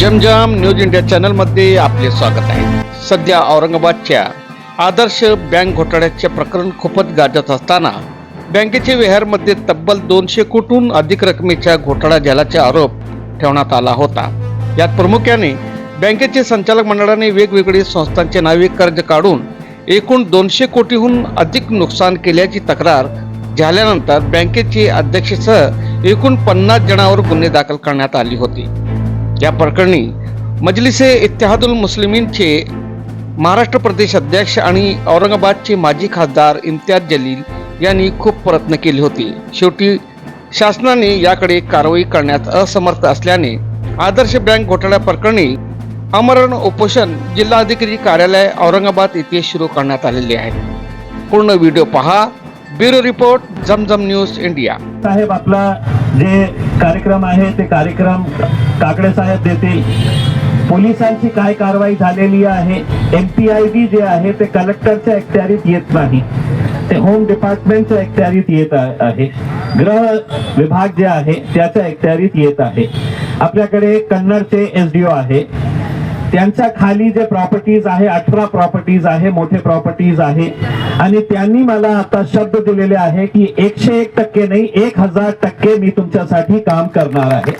जमजम news India चॅनलमध्ये आपले स्वागत आहे. सध्या औरंगाबादच्या आदर्श बँक घोटाळ्याचे प्रकरण खूपच गाजत असताना बँकेचे विहारमध्ये तब्बल दोनशे कोटीहून अधिक रकमेच्या घोटाळा झाल्याचा आरोप ठेवण्यात आला होता. यात प्रामुख्याने बँकेचे संचालक मंडळाने वेगवेगळी संस्थांचे नावे कर्ज काढून एकूण दोनशे कोटीहून अधिक नुकसान केल्याची तक्रार झाल्यानंतर बँकेचे अध्यक्षसह एकूण पन्नास जणांवर गुन्हे दाखल करण्यात आली होती. या प्रकरणी मजलिसे इत्तेहादुल मुस्लिमींचे महाराष्ट्र प्रदेश अध्यक्ष आणि औरंगाबादचे माजी खासदार इम्तियाज जलील यांनी खूप प्रयत्न केले होते. शेवटी शासनाने याकडे कारवाई करण्यात असमर्थ असल्याने आदर्श बँक घोटाळ्या प्रकरणी आमरण उपोषण जिल्हाधिकारी कार्यालय औरंगाबाद येथे सुरू करण्यात आलेले आहे. पूर्ण व्हिडिओ पहा. Bureau report Zamzam news India. साहेब आपला जे कार्यक्रम आहे ते कार्यक्रम काकडे साहेब देतील. पोलिसांची काय कारवाई झालेली आहे? M P I D J आहे ते कलेक्टरच्या अखत्यारीत येत नाही. ते होम डिपार्टमेंटच्या अखत्यारीत येत आहे. गृह विभाग जे आहे त्याच्या अखत्यारीत येत आहे. आपल्याकडे कन्नडचे एस डी ओ आहे. त्यांच्या खाली जे प्रॉपर्टीज आहे अठरा प्रॉपर्टीज आहे मोठे प्रॉपर्टीज आहे. आणि त्यांनी मला आता शब्द दिलेले आहे की एकशे एक टक्के नाही एक हजार टक्के मी तुमच्यासाठी काम करणार आहे.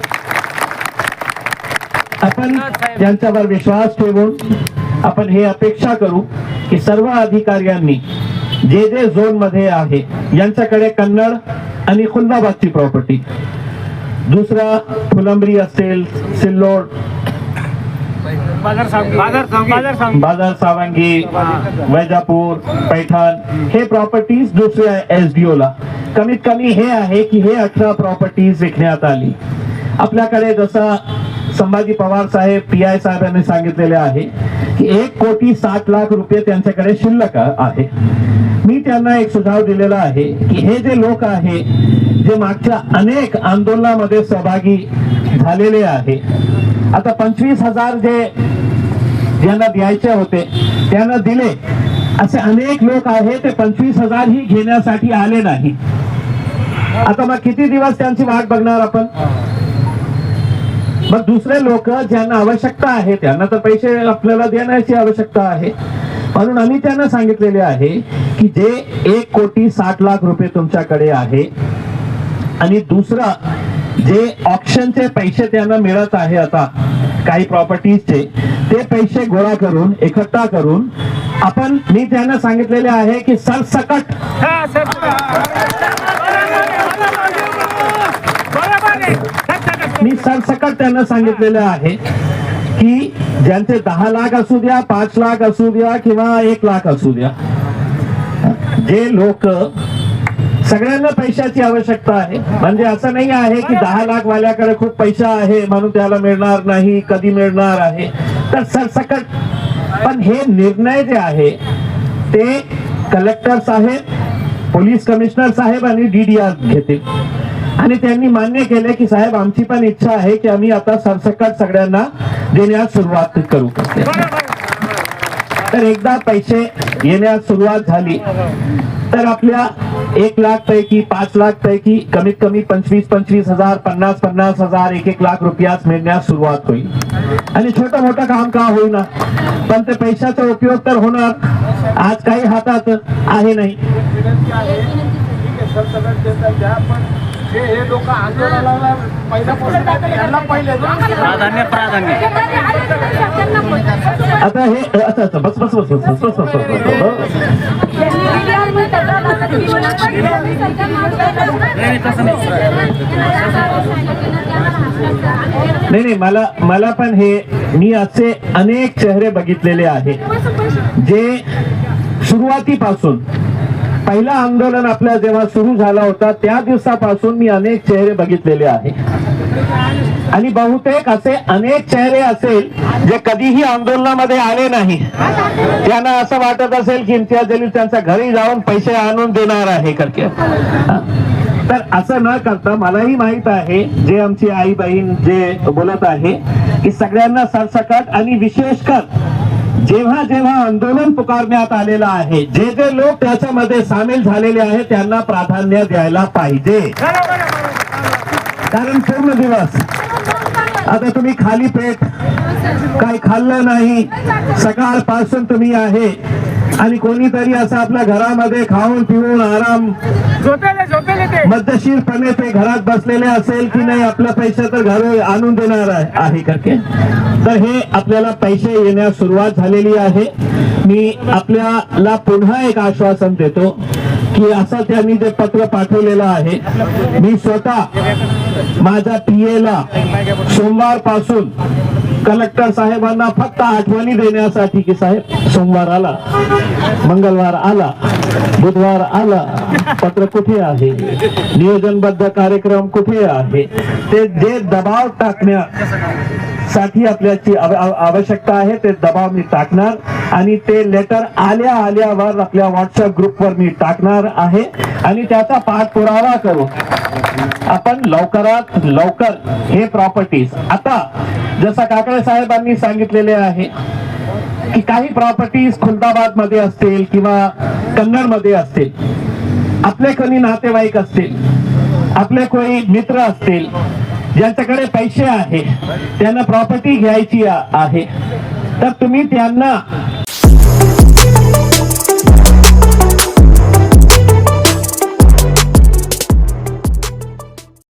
आपण त्यांच्यावर विश्वास ठेवून आपण हे अपेक्षा करू की सर्व अधिकाऱ्यांनी जे जे झोनमध्ये आहे यांच्याकडे कन्नड आणि खुलदाबादची प्रॉपर्टी दुसरा फुलंबरी असेल सिल्लोड बाजार सावंगी वैजापूर पैठण हे प्रॉपर्टीज दुसऱ्या एस डी ला. कमीत कमी हे आहे की हे अठरा प्रॉपर्टीज विकण्यात आली. आपल्याकडे जसं संभाजी पवार साहेब पी आय साहेबांनी सांगितलेले आहे की एक कोटी साठ लाख रुपये त्यांच्याकडे शिल्लक आहे. मी त्यांना एक सुझाव दिलेला आहे की हे जे लोक आहे जे मागच्या अनेक आंदोलनामध्ये सहभागी झालेले आहे आता पंचवीस हजार जे ज्यांना द्यायचे होते त्यांना दिले. असे अनेक लोक आहेत ते पंचवीस हजार ही घेण्यासाठी आले नाही. आता मग किती दिवस त्यांची वाट बघणार आपण? मग दुसरे लोक ज्यांना आवश्यकता आहे त्यांना तर पैसे आपल्याला देण्याची आवश्यकता आहे. म्हणून आम्ही त्यांना सांगितलेले आहे की जे एक कोटी साठ लाख रुपये तुमच्याकडे आहे आणि दुसरा जे ऑप्शनचे पैसे त्यांना मिळत आहे आता काही प्रॉपर्टीजचे ते पैसे गोळा करून एकत्र करून आपण मी त्यांना सांगितलेले आहे की सरसकट हा सर बरोबर आहे सर मी सरसकट त्यांना सांगितलेलं आहे की ज्यांचे दहा लाख असू द्या पाच लाख असू द्या किंवा एक लाख असू द्या जे लोक सगळ्यांना पैशाची आवश्यकता आहे. म्हणजे असं नाही आहे की दहा लाख वाल्याकडे खूप पैसा आहे म्हणून त्याला मिळणार नाही कधी मिळणार आहे. तर सरसकट पण हे निर्णय जे आहे ते कलेक्टर साहेब पोलीस कमिशनर साहेब आणि डीडीआर घेतील. आणि त्यांनी मान्य केले की साहेब आमची पण इच्छा आहे की आम्ही आता सरसकट सगळ्यांना देण्यास सुरुवात करू. तर एकदा पैसे येण्यास सुरुवात झाली. तर आपल्या एक लाख पैकी पाच लाख पैकी कमीत कमी पंचवीस पंचवीस हजार पन्नास पन्नास हजार एक एक लाख रुपयास मिळण्यास सुरुवात होईल. आणि छोटं मोठं काम का होईना. पण ते पैशाचा उपयोग तर होणार. आज काही हातात आहे नाही. प्राधान्य प्राधान्य. आता हे अच्छा बस बस बस बस बस बस बस नाही नाही मला मला पण हे मी असे अनेक चेहरे बघितलेले आहे जे सुरुवातीपासून पहिलं आंदोलन आपल्या जेव्हा सुरू झाला होता त्या दिवसापासून मी अनेक चेहरे बघितलेले आहे आणि बहुतेक असे अनेक चेहरे असेल जे कधीही आंदोलनामध्ये आले नाही. त्यांना असं वाटत असेल की इम्तियाज जलील त्यांच्या घरी जाऊन पैसे आणून देणार आहे करके. तर असं न करता मलाही माहीत आहे जे आमची आई बहीण जे बोलत आहे की सगळ्यांना सरसकट आणि विशेष कर जेव्हा जेव्हा आंदोलन पुकारण्यात आलेलं आहे जे जे लोक त्याच्यामध्ये सामील झालेले आहेत त्यांना प्राधान्य द्यायला पाहिजे. कारण पूर्ण दिवस. आता तुम्ही खाली पेट. काही खाल्लं नाही. सकाळपासून तुम्ही आहे. आणि कोणीतरी असं आपल्या घरामध्ये खाऊन पिऊन आराम मद्दशीरपणे ते. घरात बसलेले असेल की नाही आपला पैसे तर घर आणून देणार आहे. आहे करके तर हे आपल्याला पैसे येण्यास सुरुवात झालेली आहे. मी आपल्याला पुन्हा एक आश्वासन देतो की असं त्यांनी जे पत्र पाठवलेलं आहे मी स्वतः माझ्या पीएला सोमवारपासून कलेक्टर साहेबांना फक्त आठवणी देण्यासाठी की साहेब सोमवार आला मंगळवार आला बुधवार आला पत्र कुठे आहे? नियोजनबद्ध कार्यक्रम कुठे आहे? ते जे दबाव टाकण्यासाठी आपल्याची आवश्यकता आहे ते दबाव मी टाकणार आणि ते लेटर आल्या आल्यावर आपल्या व्हॉट्सअप ग्रुपवर मी टाकणार आहे आणि त्याचा पाठपुरावा करू. आपण लवकरात लवकर हे प्रॉपर्टीज आता जसं काकडे साहेबांनी सांगितलेले आहे की काही प्रॉपर्टीज खुलदाबादमध्ये असतील किंवा कन्नडमध्ये असतील आपले कोणी नातेवाईक असतील आपले कोणी मित्र असतील ज्यांच्याकडे पैसे आहे त्यांना प्रॉपर्टी घ्यायची आहे तर तुम्ही त्यांना